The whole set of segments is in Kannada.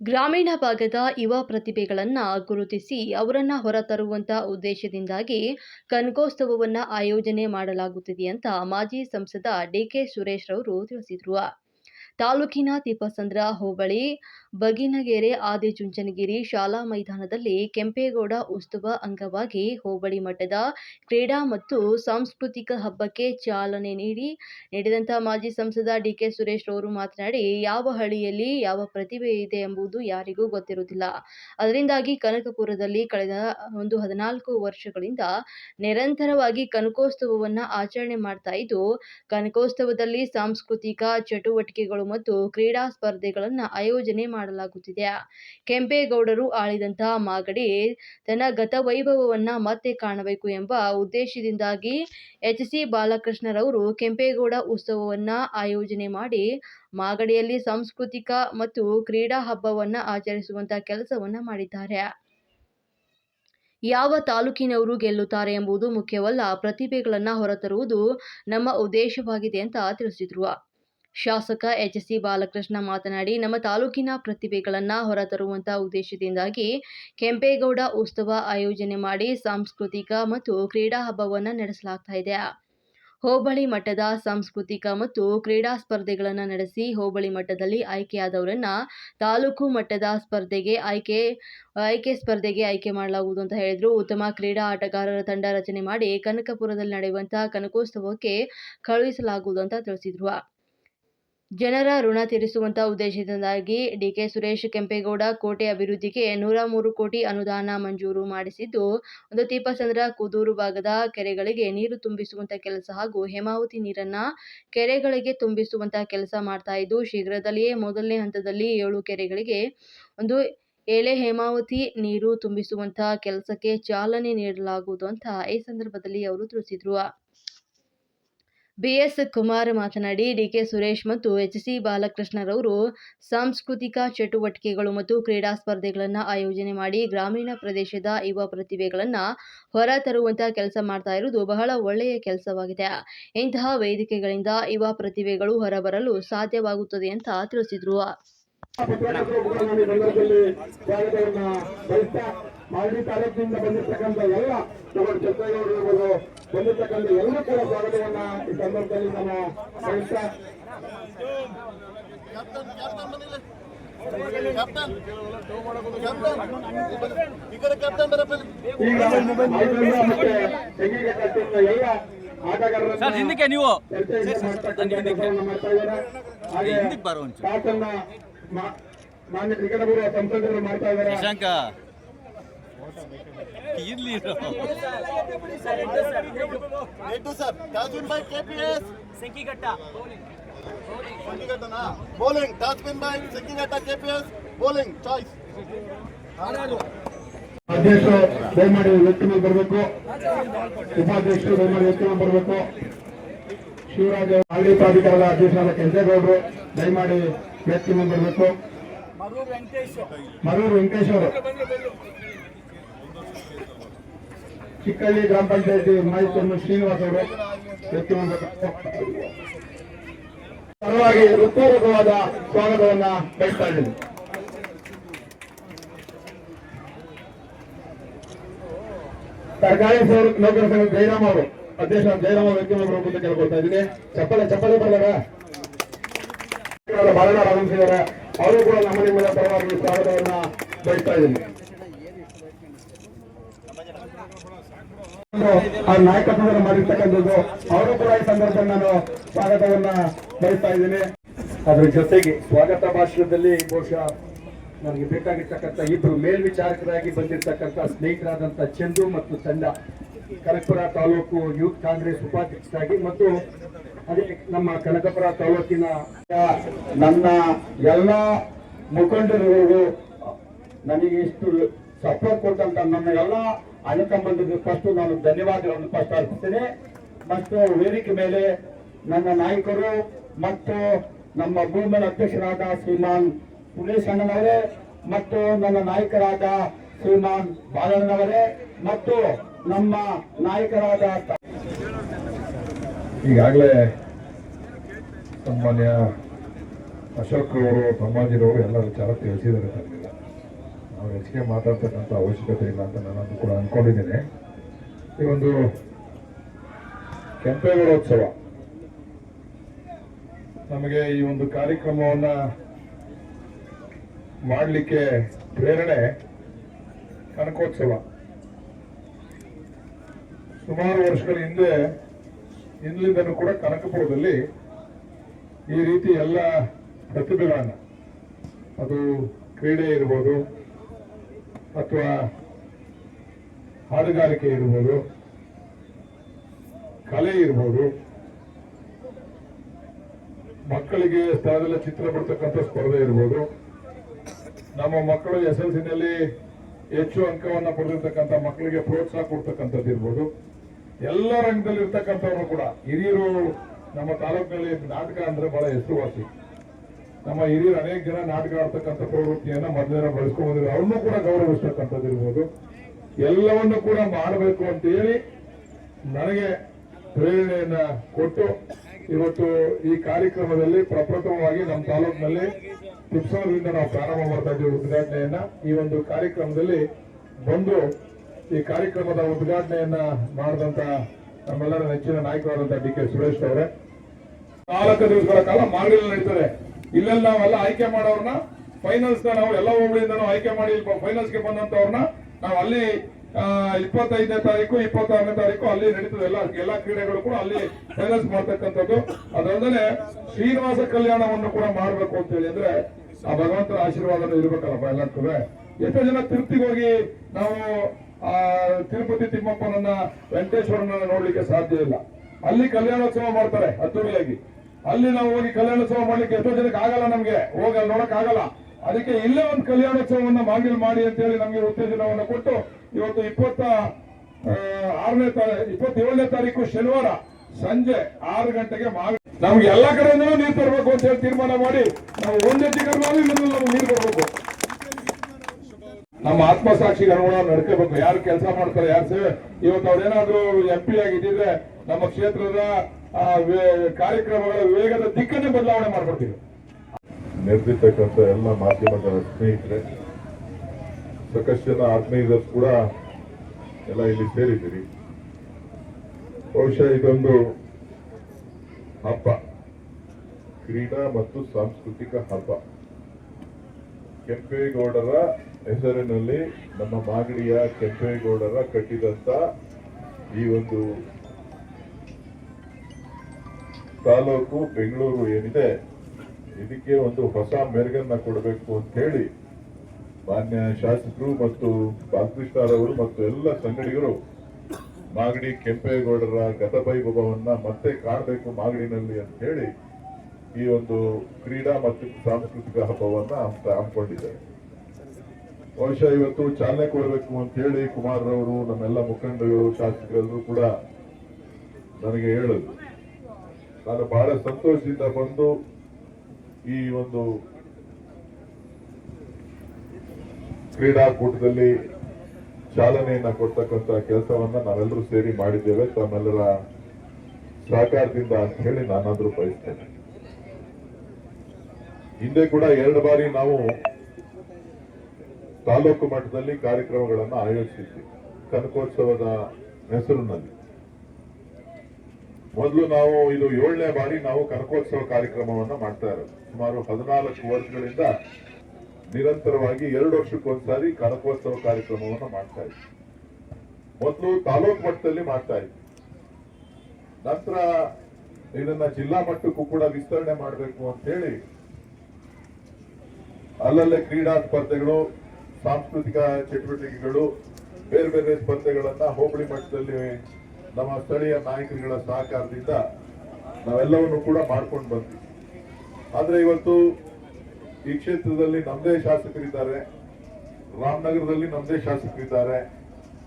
ಗ್ರಾಮೀಣ ಭಾಗದ ಯುವ ಪ್ರತಿಭೆಗಳನ್ನು ಗುರುತಿಸಿ ಅವರನ್ನು ಹೊರತರುವಂತ ಉದ್ದೇಶದಿಂದಾಗಿ ಕನಕೋತ್ಸವವನ್ನು ಆಯೋಜನೆ ಮಾಡಲಾಗುತ್ತಿದೆ ಅಂತ ಮಾಜಿ ಸಂಸದ ಡಿಕೆ ಸುರೇಶ್ ರವರು ತಿಳಿಸಿದರು. ತಾಲೂಕಿನ ತಿಪ್ಪಸಂದ್ರ ಹೋಬಳಿ ಬಗಿನಗೆರೆ ಆದಿಚುಂಚನಗಿರಿ ಶಾಲಾ ಮೈದಾನದಲ್ಲಿ ಕೆಂಪೇಗೌಡ ಉತ್ಸವ ಅಂಗವಾಗಿ ಹೋಬಳಿ ಮಟ್ಟದ ಕ್ರೀಡಾ ಮತ್ತು ಸಾಂಸ್ಕೃತಿಕ ಹಬ್ಬಕ್ಕೆ ಚಾಲನೆ ನೀಡಿ ನಡೆದಂತಹ ಮಾಜಿ ಸಂಸದ ಡಿಕೆ ಸುರೇಶ್ ರವರು ಮಾತನಾಡಿ, ಯಾವ ಹಳ್ಳಿಯಲ್ಲಿ ಯಾವ ಪ್ರತಿಭೆ ಇದೆ ಎಂಬುದು ಯಾರಿಗೂ ಗೊತ್ತಿರುವುದಿಲ್ಲ. ಅದರಿಂದಾಗಿ ಕನಕಪುರದಲ್ಲಿ ಕಳೆದ ಒಂದು ಹದಿನಾಲ್ಕು ವರ್ಷಗಳಿಂದ ನಿರಂತರವಾಗಿ ಕನಕೋತ್ಸವವನ್ನು ಆಚರಣೆ ಮಾಡ್ತಾ ಇದ್ದು, ಕನಕೋತ್ಸವದಲ್ಲಿ ಸಾಂಸ್ಕೃತಿಕ ಚಟುವಟಿಕೆಗಳು ಮತ್ತು ಕ್ರೀಡಾ ಸ್ಪರ್ಧೆಗಳನ್ನು ಆಯೋಜನೆ ಮಾಡಲಾಗುತ್ತಿದೆ. ಕೆಂಪೇಗೌಡರು ಆಳಿದಂತಹ ಮಾಗಡಿ ತನ್ನ ಗತ ವೈಭವವನ್ನ ಮತ್ತೆ ಕಾಣಬೇಕು ಎಂಬ ಉದ್ದೇಶದಿಂದಾಗಿ ಎಚ್ ಸಿ ಬಾಲಕೃಷ್ಣರವರು ಕೆಂಪೇಗೌಡ ಉತ್ಸವವನ್ನು ಆಯೋಜನೆ ಮಾಡಿ ಮಾಗಡಿಯಲ್ಲಿ ಸಾಂಸ್ಕೃತಿಕ ಮತ್ತು ಕ್ರೀಡಾ ಹಬ್ಬವನ್ನು ಆಚರಿಸುವಂತಹ ಕೆಲಸವನ್ನ ಮಾಡಿದ್ದಾರೆ. ಯಾವ ತಾಲೂಕಿನವರು ಗೆಲ್ಲುತ್ತಾರೆ ಎಂಬುದು ಮುಖ್ಯವಲ್ಲ, ಪ್ರತಿಭೆಗಳನ್ನು ಹೊರತರುವುದು ನಮ್ಮ ಉದ್ದೇಶವಾಗಿದೆ ಅಂತ ತಿಳಿಸಿದರು. ಶಾಸಕ ಎಚ್ ಸಿ ಬಾಲಕೃಷ್ಣ ಮಾತನಾಡಿ, ನಮ್ಮ ತಾಲೂಕಿನ ಪ್ರತಿಭೆಗಳನ್ನು ಹೊರತರುವಂತ ಉದ್ದೇಶದಿಂದಾಗಿ ಕೆಂಪೇಗೌಡ ಉತ್ಸವ ಆಯೋಜನೆ ಮಾಡಿ ಸಾಂಸ್ಕೃತಿಕ ಮತ್ತು ಕ್ರೀಡಾ ಹಬ್ಬವನ್ನು ನಡೆಸಲಾಗ್ತಾ ಇದೆ. ಹೋಬಳಿ ಮಟ್ಟದ ಸಾಂಸ್ಕೃತಿಕ ಮತ್ತು ಕ್ರೀಡಾ ಸ್ಪರ್ಧೆಗಳನ್ನು ನಡೆಸಿ ಹೋಬಳಿ ಮಟ್ಟದಲ್ಲಿ ಆಯ್ಕೆಯಾದವರನ್ನ ತಾಲೂಕು ಮಟ್ಟದ ಸ್ಪರ್ಧೆಗೆ ಆಯ್ಕೆ ಆಯ್ಕೆ ಸ್ಪರ್ಧೆಗೆ ಆಯ್ಕೆ ಮಾಡಲಾಗುವುದು ಅಂತ ಹೇಳಿದ್ರು. ಉತ್ತಮ ಕ್ರೀಡಾ ಆಟಗಾರರ ತಂಡ ರಚನೆ ಮಾಡಿ ಕನಕಪುರದಲ್ಲಿ ನಡೆಯುವಂತಹ ಕನಕೋತ್ಸವಕ್ಕೆ ಕಳುಹಿಸಲಾಗುವುದು ಅಂತ ತಿಳಿಸಿದ್ರು. ಜನರ ಋಣ ತೀರಿಸುವಂತ ಉದ್ದೇಶದಿಂದಾಗಿ ಡಿಕೆ ಸುರೇಶ್ ಕೆಂಪೇಗೌಡ ಕೋಟೆ ಅಭಿವೃದ್ಧಿಗೆ ನೂರ ಮೂರು ಕೋಟಿ ಅನುದಾನ ಮಂಜೂರು ಮಾಡಿಸಿದ್ದು, ಒಂದು ತೀಪಸಂದ್ರ ಕುದೂರು ಭಾಗದ ಕೆರೆಗಳಿಗೆ ನೀರು ತುಂಬಿಸುವಂತ ಕೆಲಸ ಹಾಗೂ ಹೇಮಾವತಿ ನೀರನ್ನ ಕೆರೆಗಳಿಗೆ ತುಂಬಿಸುವಂತ ಕೆಲಸ ಮಾಡ್ತಾ ಇದ್ದು, ಶೀಘ್ರದಲ್ಲಿಯೇ ಮೊದಲನೇ ಹಂತದಲ್ಲಿ ಏಳು ಕೆರೆಗಳಿಗೆ ಒಂದು ಎಳೆ ಹೇಮಾವತಿ ನೀರು ತುಂಬಿಸುವಂತ ಕೆಲಸಕ್ಕೆ ಚಾಲನೆ ನೀಡಲಾಗುವುದು ಅಂತ ಈ ಸಂದರ್ಭದಲ್ಲಿ ಅವರು ತಿಳಿಸಿದ್ರು. ಬಿಎಸ್ ಕುಮಾರ್ ಮಾತನಾಡಿ, ಡಿಕೆ ಸುರೇಶ್ ಮತ್ತು ಎಚ್ ಸಿ ಬಾಲಕೃಷ್ಣರವರು ಸಾಂಸ್ಕೃತಿಕ ಚಟುವಟಿಕೆಗಳು ಮತ್ತು ಕ್ರೀಡಾ ಸ್ಪರ್ಧೆಗಳನ್ನು ಆಯೋಜನೆ ಮಾಡಿ ಗ್ರಾಮೀಣ ಪ್ರದೇಶದ ಯುವ ಪ್ರತಿಭೆಗಳನ್ನು ಹೊರ ತರುವಂತಹ ಕೆಲಸ ಮಾಡ್ತಾ ಇರುವುದು ಬಹಳ ಒಳ್ಳೆಯ ಕೆಲಸವಾಗಿದೆ. ಇಂತಹ ವೇದಿಕೆಗಳಿಂದ ಯುವ ಪ್ರತಿಭೆಗಳು ಹೊರಬರಲು ಸಾಧ್ಯವಾಗುತ್ತದೆ ಅಂತ ತಿಳಿಸಿದರು. ಬಂದಿರ್ತಕ್ಕಂಥ ಎಲ್ಲರೂ ಕೂಡ ಸ್ವಾಗತವನ್ನ ಈ ಸಂದರ್ಭದಲ್ಲಿ ನಮ್ಮ ಸಂಸ್ಥ ಎಲ್ಲ ಆಟಗಾರರನ್ನ ಸರ್ ಹಿಂದಕ್ಕೆ ನೀವು. ಚರ್ಚೆಗೆ ಮಾಡ್ತಕ್ಕಂಥ ಮಾಡ್ತಾ ಇದ್ದಾರೆ. ಹಾಗೆ ಹಿಂದಕ್ಕೆ ಬರೋ ಮಾನ್ಯ ಕ್ರಿಕೆಟ್ ಸಂಸದರು ಮಾಡ್ತಾ ಇದ್ದಾರೆ. ಶಶಾಂಕ ಇರ್ಲಿ ಇರು. ಎಟ್ಟು sir toss win by KPS Senkighatta ಸೆಂಕಿಘಟ್ಟನಾ bowling toss win by Senkighatta KPS bowling choice ಅಧ್ಯಕ್ಷರು ದಯಮಾಡಿ ವ್ಯಕ್ತಿ ಮೇಲೆ ಬರಬೇಕು ಉಪಾಧ್ಯಕ್ಷರು ದಯಮಾಡಿ ವ್ಯಕ್ತಿ ಮೇಲೆ ಬರಬೇಕು ಶಿವರಾಜ್ ಆಡಳಿತ ಪ್ರಾಧಿಕಾರದ ಅಧ್ಯಕ್ಷರಾದ ಕೆಂಚೇಗೌಡರು ದಯಮಾಡಿ ವ್ಯಕ್ತಿ ಮೇಲೆ ಬರಬೇಕು ಮರೂರು ವೆಂಕಟೇಶ್ ಅವರು ಚಿಕ್ಕಳ್ಳಿ ಗ್ರಾಮ ಪಂಚಾಯತಿ ಮಾಹಿತಿಯನ್ನು ಶ್ರೀನಿವಾಸ್ ಅವರು ಪರವಾಗಿ ಹೃತ್ಪೂರ್ವಕವಾದ ಸ್ವಾಗತವನ್ನ ಬಯಸ್ತಾ ಇದ್ದೀನಿ. ಸರ್ಕಾರಿ ಸೌರ ನೌಕರ ಸಂಘ ಜಯರಾಮ್ ಅವರು, ಅಧ್ಯಕ್ಷ ಜಯರಾಮ ವ್ಯಕ್ತಿಯವರು ಅಂತ ಕೇಳ್ಕೊಳ್ತಾ ಇದ್ದೀನಿ. ಚಪ್ಪಲೆ ಚಪ್ಪಲೆ ಬರ್ಲಾರ ಬಾಲನ ಆಗಮಿಸಿದ್ದಾರೆ. ಅವರು ಕೂಡ ನಮ್ಮ ನಿಮ್ಮ ಪರವಾಗಿ ಸ್ವಾಗತವನ್ನ ಬಯಸ್ತಾ ಇದ್ದೀನಿ. ಆ ನಾಯಕತ್ವವನ್ನು ಮಾಡಿರ್ತಕ್ಕಂಥದ್ದು, ಅವರು ಕೂಡ ಈ ಸಂದರ್ಭದಲ್ಲಿ ನಾನು ಸ್ವಾಗತವನ್ನ ಬಯಸ್ತಾ ಇದ್ದೀನಿ. ಅದ್ರ ಜೊತೆಗೆ ಸ್ವಾಗತ ಭಾಷಣದಲ್ಲಿ ಬಹುಶಃ ನನಗೆ ಬೇಕಾಗಿರ್ತಕ್ಕಂಥ ಇಬ್ಬರು ಮೇಲ್ವಿಚಾರಕರಾಗಿ ಬಂದಿರತಕ್ಕಂಥ ಸ್ನೇಹಿತರಾದಂಥ ಚಂದು ಮತ್ತು ತಂಡ, ಕನಕಪುರ ತಾಲೂಕು ಯೂತ್ ಕಾಂಗ್ರೆಸ್ ಉಪಾಧ್ಯಕ್ಷರಾಗಿ ಮತ್ತು ಅದೇ ನಮ್ಮ ಕನಕಪುರ ತಾಲೂಕಿನ ನನ್ನ ಎಲ್ಲ ಮುಖಂಡರುಗಳು ನನಗೆ ಇಷ್ಟು ಸಪೋರ್ಟ್ ಕೊಟ್ಟಂತ ನನ್ನ ಎಲ್ಲ ಅಣ್ಣ ತಮ್ಮಂದಿಗೆ ಫಸ್ಟ್ ನಾನು ಧನ್ಯವಾದಗಳನ್ನು ಫಸ್ಟ್ ಅರ್ಪಿಸ್ತೇನೆ ಮತ್ತು ವೇದಿಕೆ ಮೇಲೆ ನನ್ನ ನಾಯಕರು ಮತ್ತು ನಮ್ಮ ಭೂಮಿಯ ಅಧ್ಯಕ್ಷರಾದ ಶ್ರೀಮಾನ್ ಸುರೇಶ್ ಅಣ್ಣನವರೇ ಮತ್ತು ನನ್ನ ನಾಯಕರಾದ ಶ್ರೀಮಾನ್ ಬಾಲಣ್ಣನವರೇ ಮತ್ತು ನಮ್ಮ ನಾಯಕರಾದ ಈಗಾಗಲೇ ಸನ್ಮಾನ್ಯ ಅಶೋಕ್ ಅವರು ತಮ್ಮಾಜಿರವರು ಎಲ್ಲ ವಿಚಾರ ತಿಳಿಸಿದ್ದಾರೆ. ನಾವು ಹೆಚ್ಚಿಗೆ ಮಾತಾಡ್ತಕ್ಕಂಥ ಅವಶ್ಯಕತೆ ಇಲ್ಲ ಅಂತ ನಾನು ಕೂಡ ಅಂದ್ಕೊಂಡಿದ್ದೇನೆ ಈ ಒಂದು ಕೆಂಪೇಗೌಡೋತ್ಸವ. ನಮಗೆ ಈ ಒಂದು ಕಾರ್ಯಕ್ರಮವನ್ನ ಮಾಡಲಿಕ್ಕೆ ಪ್ರೇರಣೆ ಕನಕೋತ್ಸವ. ಸುಮಾರು ವರ್ಷಗಳ ಹಿಂದೆ ಇಂದಲಿಂದನೂ ಕೂಡ ಕನಕಪುರದಲ್ಲಿ ಈ ರೀತಿ ಎಲ್ಲ ಪ್ರತಿಭೆಗಳನ್ನು, ಅದು ಕ್ರೀಡೆ ಇರ್ಬೋದು ಅಥವಾ ಹಾಡುಗಾರಿಕೆ ಇರ್ಬೋದು, ಕಲೆ ಇರ್ಬೋದು, ಮಕ್ಕಳಿಗೆ ಸ್ಥಳದಲ್ಲಿ ಚಿತ್ರ ಬಿಡ್ತಕ್ಕಂಥ ಸ್ಪರ್ಧೆ ಇರ್ಬೋದು, ನಮ್ಮ ಮಕ್ಕಳು ಎಸ್ ಎಲ್ ಸಿನಲ್ಲಿ ಹೆಚ್ಚು ಅಂಕವನ್ನ ಪಡೆದಿರ್ತಕ್ಕಂಥ ಮಕ್ಕಳಿಗೆ ಪ್ರೋತ್ಸಾಹ ಕೊಡ್ತಕ್ಕಂಥದ್ದು ಇರ್ಬೋದು. ಎಲ್ಲ ರಂಗದಲ್ಲಿ ಇರ್ತಕ್ಕಂಥವ್ರು ಕೂಡ, ಹಿರಿಯರು ನಮ್ಮ ತಾಲೂಕಿನಲ್ಲಿ ನಾಟಕ ಅಂದ್ರೆ ಬಹಳ ಹೆಸರುವಾಸಿ. ನಮ್ಮ ಹಿರಿಯರು ಅನೇಕ ಜನ ನಾಟಕ ಆಡ್ತಕ್ಕಂಥ ಪ್ರವೃತ್ತಿಯನ್ನ ಮೊದಲಿನ ಬಳಸ್ಕೊಂಡಿದ್ರು ಅವ್ರನ್ನೂ ಕೂಡ ಗೌರವಿಸ್ತಕ್ಕಂಥದ್ದು ಇರ್ಬೋದು ಎಲ್ಲವನ್ನು ಕೂಡ ಮಾಡಬೇಕು ಅಂತ ಹೇಳಿ ನನಗೆ ಪ್ರೇರಣೆಯನ್ನ ಕೊಟ್ಟು ಇವತ್ತು ಈ ಕಾರ್ಯಕ್ರಮದಲ್ಲಿ ಪ್ರಪ್ರಥಮವಾಗಿ ನಮ್ಮ ತಾಲೂಕಿನಲ್ಲಿ ತಿಪ್ಸೋದ್ರಿಂದ ನಾವು ಪ್ರಾರಂಭ ಮಾಡ್ತಾ ಇದ್ದೀವಿ ಉದ್ಘಾಟನೆಯನ್ನ. ಈ ಒಂದು ಕಾರ್ಯಕ್ರಮದಲ್ಲಿ ಬಂದು ಈ ಕಾರ್ಯಕ್ರಮದ ಉದ್ಘಾಟನೆಯನ್ನ ಮಾಡಿದಂತ ನಮ್ಮೆಲ್ಲರ ನೆಚ್ಚಿನ ನಾಯಕರಾದಂತ ಡಿ ಕೆ ಸುರೇಶ್ ಅವರೇ. ನಾಲ್ಕು ದಿವಸಗಳ ಕಾಲ ಮಾಗಡಿಯಲ್ಲಿ ನಡೀತದೆ ಇಲ್ಲೆಲ್ಲ ನಾವೆಲ್ಲ ಆಯ್ಕೆ ಮಾಡೋರ್ನ ಫೈನಲ್ಸ್ ನಾವು ಎಲ್ಲ ಹೋಬಳಿಯಿಂದನೂ ಆಯ್ಕೆ ಮಾಡಿ ಫೈನಲ್ಸ್ಗೆ ಬಂದಂತವ್ರನ್ನ ನಾವು ಅಲ್ಲಿ ಇಪ್ಪತ್ತೈದನೇ ತಾರೀಕು, ಇಪ್ಪತ್ತಾರನೇ ತಾರೀಕು ಅಲ್ಲಿ ನಡೀತದೆ. ಎಲ್ಲ ಎಲ್ಲ ಕ್ರೀಡೆಗಳು ಕೂಡ ಅಲ್ಲಿ ಫೈನಲ್ಸ್ ಮಾಡ್ತಕ್ಕಂಥದ್ದು. ಅದಲ್ಲದೆ ಶ್ರೀನಿವಾಸ ಕಲ್ಯಾಣವನ್ನು ಕೂಡ ಮಾಡಬೇಕು ಅಂತ ಹೇಳಿ ಅಂದ್ರೆ ಆ ಭಗವಂತನ ಆಶೀರ್ವಾದನೂ ಇರ್ಬೇಕಲ್ಲಪ್ಪ ಎಲ್ಲಕ್ಕೂ ಎಷ್ಟೋ ಜನ ತಿರುಪ್ತಿಗೆ ಹೋಗಿ ನಾವು, ಆ, ತಿರುಪತಿ ತಿಮ್ಮಪ್ಪನನ್ನ, ವೆಂಕಟೇಶ್ವರನನ್ನ ನೋಡ್ಲಿಕ್ಕೆ ಸಾಧ್ಯ ಇಲ್ಲ. ಅಲ್ಲಿ ಕಲ್ಯಾಣೋತ್ಸವ ಮಾಡ್ತಾರೆ, ಅದ್ದೂರಿಯಾಗಿ. ಅಲ್ಲಿ ನಾವು ಹೋಗಿ ಕಲ್ಯಾಣೋತ್ಸವ ಮಾಡ್ಲಿಕ್ಕೆ ಎಷ್ಟೋ ಜನಕ್ಕೆ ಆಗಲ್ಲ ನಮ್ಗೆ. ಹೋಗಿ ಅಲ್ಲಿ ನೋಡಕ್ ಆಗಲ್ಲ. ಅದಕ್ಕೆ ಇಲ್ಲೇ ಒಂದು ಕಲ್ಯಾಣೋತ್ಸವವನ್ನ ಮಾಗಿಲ್ ಮಾಡಿ ಅಂತ ಹೇಳಿ ನಮ್ಗೆ ಉತ್ತೇಜನವನ್ನು ಕೊಟ್ಟು ಇವತ್ತು ಇಪ್ಪತ್ತ ಆರನೇ ತಾರೀಕು ಇಪ್ಪತ್ತೇಳನೇ ತಾರೀಕು ಶನಿವಾರ ಸಂಜೆ ಆರು ಗಂಟೆಗೆ ಮಾಗಿ, ನಮ್ಗೆ ಎಲ್ಲಾ ಕಡೆಯಿಂದಲೂ ನೀರು ತರಬೇಕು ಅಂತ ಹೇಳಿ ತೀರ್ಮಾನ ಮಾಡಿ ನಾವು ಒಂದೇ ತಿಂಗಳಲ್ಲಿ ನಮ್ಗೆ ನೀರು ಬರಬೇಕು ನಮ್ಮ ಆತ್ಮಸಾಕ್ಷಿಗೆ ಅನುಗುಣ ನಡ್ಕೋಬೇಕು. ಯಾರು ಕೆಲಸ ಮಾಡ್ತಾರೆ, ಯಾರು ಸೇವೆ? ಇವತ್ತು ಅವ್ರೇನಾದ್ರೂ ಎಂ ಪಿ ಆಗಿದ್ದಿದ್ರೆ ನಮ್ಮ ಕ್ಷೇತ್ರದ ಕಾರ್ಯಕ್ರಮಗಳ ವೇಗದ ದಿಕ್ಕನ್ನೇ ಬದಲಾವಣೆ ಮಾಡ್ಕೊಡ್ತೀವಿ. ನೆರೆದಿರ್ತಕ್ಕಂಥ ಎಲ್ಲ ಮಾಧ್ಯಮದ ಸ್ನೇಹಿತರೆ, ಸಾಕಷ್ಟು ಜನ ಆರ್ಗನೈಸರ್ಸ್ ಕೂಡ ಎಲ್ಲ ಇಲ್ಲಿ ಸೇರಿದ್ದೀರಿ. ಬಹುಶಃ ಇದೊಂದು ಹಬ್ಬ, ಕ್ರೀಡಾ ಮತ್ತು ಸಾಂಸ್ಕೃತಿಕ ಹಬ್ಬ. ಕೆಂಪೇಗೌಡರ ಹೆಸರಿನಲ್ಲಿ ನಮ್ಮ ಮಾಗಡಿಯ ಕೆಂಪೇಗೌಡರ ಕಟ್ಟಿದಂತ ಈ ಒಂದು ತಾಲೂಕು, ಬೆಂಗಳೂರು ಏನಿದೆ, ಇದಕ್ಕೆ ಒಂದು ಹೊಸ ಮೆರುಗನ್ನ ಕೊಡಬೇಕು ಅಂತ ಹೇಳಿ ಮಾನ್ಯ ಶಾಸಕರು ಮತ್ತು ಬಾಲಕೃಷ್ಣರವರು ಮತ್ತು ಎಲ್ಲ ಸಂಗಡಿಗರು ಮಾಗಡಿ ಕೆಂಪೇಗೌಡರ ಗತವೈಭವವನ್ನ ಮತ್ತೆ ಕಾಣಬೇಕು ಮಾಗಡಿನಲ್ಲಿ ಅಂತ ಹೇಳಿ ಈ ಒಂದು ಕ್ರೀಡಾ ಮತ್ತು ಸಾಂಸ್ಕೃತಿಕ ಹಬ್ಬವನ್ನ ಹಮ್ಮಿಕೊಂಡಿದ್ದಾರೆ ಬಹುಶಃ ಇವತ್ತು ಚಾಲನೆ ಕೊಡಬೇಕು ಅಂತ ಹೇಳಿ ಕುಮಾರರವರು, ನಮ್ಮೆಲ್ಲ ಮುಖಂಡರು, ಶಾಸಕರೆಲ್ಲರೂ ಕೂಡ ನನಗೆ ಹೇಳಿದ್ರು ನಾನು ಬಹಳ ಸಂತೋಷದಿಂದ ಬಂದು ಈ ಒಂದು ಕ್ರೀಡಾಕೂಟದಲ್ಲಿ ಚಾಲನೆಯನ್ನ ಕೊಡ್ತಕ್ಕಂತ ಕೆಲಸವನ್ನ ನಾವೆಲ್ಲರೂ ಸೇರಿ ಮಾಡಿದ್ದೇವೆ. ತಮ್ಮೆಲ್ಲರ ಸಹಕಾರದಿಂದ ಅಂತ ಹೇಳಿ ನಾನಾದ್ರೂ ಬಯಸ್ತೇನೆ. ಹಿಂದೆ ಕೂಡ ಎರಡು ಬಾರಿ ನಾವು ತಾಲೂಕು ಮಟ್ಟದಲ್ಲಿ ಕಾರ್ಯಕ್ರಮಗಳನ್ನು ಆಯೋಜಿಸಿದ್ವಿ. ಕನಕೋತ್ಸವದ ಹೆಸರಿನಲ್ಲಿ. ಮೊದಲು ನಾವು ಇದು ಏಳನೇ ಬಾರಿ ನಾವು ಕನಕೋತ್ಸವ ಕಾರ್ಯಕ್ರಮವನ್ನ ಮಾಡ್ತಾ ಇರೋದು. ಸುಮಾರು ಹದಿನಾಲ್ಕು ವರ್ಷಗಳಿಂದ ನಿರಂತರವಾಗಿ ಎರಡು ವರ್ಷಕ್ಕೊಂದ್ಸಾರಿ ಕನಕೋತ್ಸವ ಕಾರ್ಯಕ್ರಮವನ್ನ ಮಾಡ್ತಾ ಇದ್ವಿ. ಮೊದಲು ತಾಲೂಕು ಮಟ್ಟದಲ್ಲಿ ಮಾಡ್ತಾ ಇದ್ವಿ. ನಂತರ ಇದನ್ನ ಜಿಲ್ಲಾ ಮಟ್ಟಕ್ಕೂ ಕೂಡ ವಿಸ್ತರಣೆ ಮಾಡಬೇಕು ಅಂತ ಹೇಳಿ ಅಲ್ಲಲ್ಲೇ ಕ್ರೀಡಾ ಸ್ಪರ್ಧೆಗಳು, ಸಾಂಸ್ಕೃತಿಕ ಚಟುವಟಿಕೆಗಳು, ಬೇರೆ ಬೇರೆ ಸ್ಪರ್ಧೆಗಳನ್ನ ಹೋಬಳಿ ಮಟ್ಟದಲ್ಲಿ ನಮ್ಮ ಸ್ಥಳೀಯ ನಾಯಕರುಗಳ ಸಹಕಾರದಿಂದ ನಾವೆಲ್ಲವನ್ನು ಕೂಡ ಮಾಡ್ಕೊಂಡು ಬಂದ್ವಿ. ಆದ್ರೆ ಇವತ್ತು ಈ ಕ್ಷೇತ್ರದಲ್ಲಿ ನಮ್ಮದೇ ಶಾಸಕರಿದ್ದಾರೆ, ರಾಮನಗರದಲ್ಲಿ ನಮ್ಮದೇ ಶಾಸಕರಿದ್ದಾರೆ,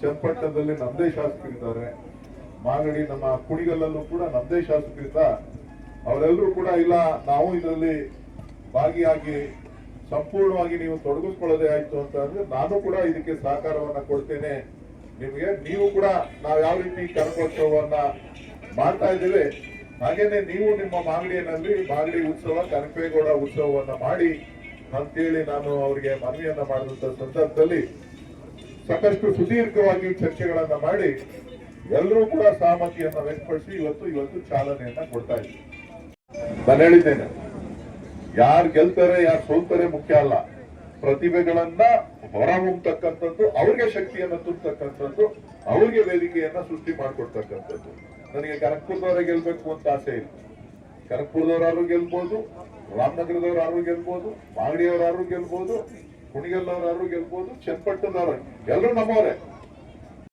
ಚನ್ನಪಟ್ಟಣದಲ್ಲಿ ನಮ್ಮದೇ ಶಾಸಕರಿದ್ದಾರೆ, ಮಾಗಡಿ ನಮ್ಮ ಕುಣಿಗಲ್ಲಲ್ಲೂ ಕೂಡ ನಮ್ಮದೇ ಶಾಸಕರಿಂದ ಅವರೆಲ್ಲರೂ ಕೂಡ ಇಲ್ಲ, ನಾವು ಇದರಲ್ಲಿ ಭಾಗಿಯಾಗಿ ಸಂಪೂರ್ಣವಾಗಿ ನೀವು ತೊಡಗಿಸ್ಕೊಳ್ಳೋದೇ ಆಯ್ತು ಅಂತ ಅಂದ್ರೆ ನಾನು ಕೂಡ ಇದಕ್ಕೆ ಸಹಕಾರವನ್ನ ಕೊಡ್ತೇನೆ. ನಿಮಗೆ ನೀವು ಕೂಡ ನಾವು ಯಾವ ರೀತಿ ಕನಕೋತ್ಸವವನ್ನ ಮಾಡ್ತಾ ಇದ್ದೇವೆ, ಹಾಗೇನೆ ನೀವು ನಿಮ್ಮ ಮಾಗಡಿಯಲ್ಲಿ ಮಾಗಡಿ ಉತ್ಸವ ಕನಪೇಗೌಡ ಉತ್ಸವವನ್ನ ಮಾಡಿ ಅಂತೇಳಿ ನಾನು ಅವರಿಗೆ ಮನವಿಯನ್ನ ಮಾಡಿದಂತ ಸಂದರ್ಭದಲ್ಲಿ ಸಾಕಷ್ಟು ಸುದೀರ್ಘವಾಗಿ ಚರ್ಚೆಗಳನ್ನ ಮಾಡಿ ಎಲ್ಲರೂ ಕೂಡ ಸಹಮತಿಯನ್ನ ವ್ಯಕ್ತಪಡಿಸಿ ಇವತ್ತು ಇವತ್ತು ಚಾಲನೆಯನ್ನ ಕೊಡ್ತಾ ಇದ್ದೀವಿ. ನಾನು ಹೇಳಿದ್ದೇನೆ, ಯಾರು ಗೆಲ್ತಾರೆ, ಯಾರು ಸೋಲ್ತಾರೆ ಮುಖ್ಯ ಅಲ್ಲ. ಪ್ರತಿಭೆಗಳನ್ನ ಹೊರಹೊಮ್ಮತಕ್ಕಂಥದ್ದು ಅವ್ರಿಗೆ ಶಕ್ತಿಯನ್ನ ತುಂಬತಕ್ಕಂಥದ್ದು, ಅವ್ರಿಗೆ ವೇದಿಕೆಯನ್ನ ಸೃಷ್ಟಿ ಮಾಡಿಕೊಡ್ತಕ್ಕಂಥದ್ದು. ನನಗೆ ಕನಕಪುರದವರೇ ಗೆಲ್ಬೇಕು ಅಂತ ಆಸೆ ಇಲ್ಲ ಗೆಲ್ಬೋದು ರಾಮನಗರದವರಾರು ಗೆಲ್ಬೋದು ಮಾಗಡಿಯವರಾರು ಗೆಲ್ಬೋದು ಕುಣಿಗಲ್ನವರಾರು ಗೆಲ್ಬೋದು ಚನ್ನಪಟ್ಟಣದವರು ಎಲ್ಲರೂ ನಮ್ಮವರೇ.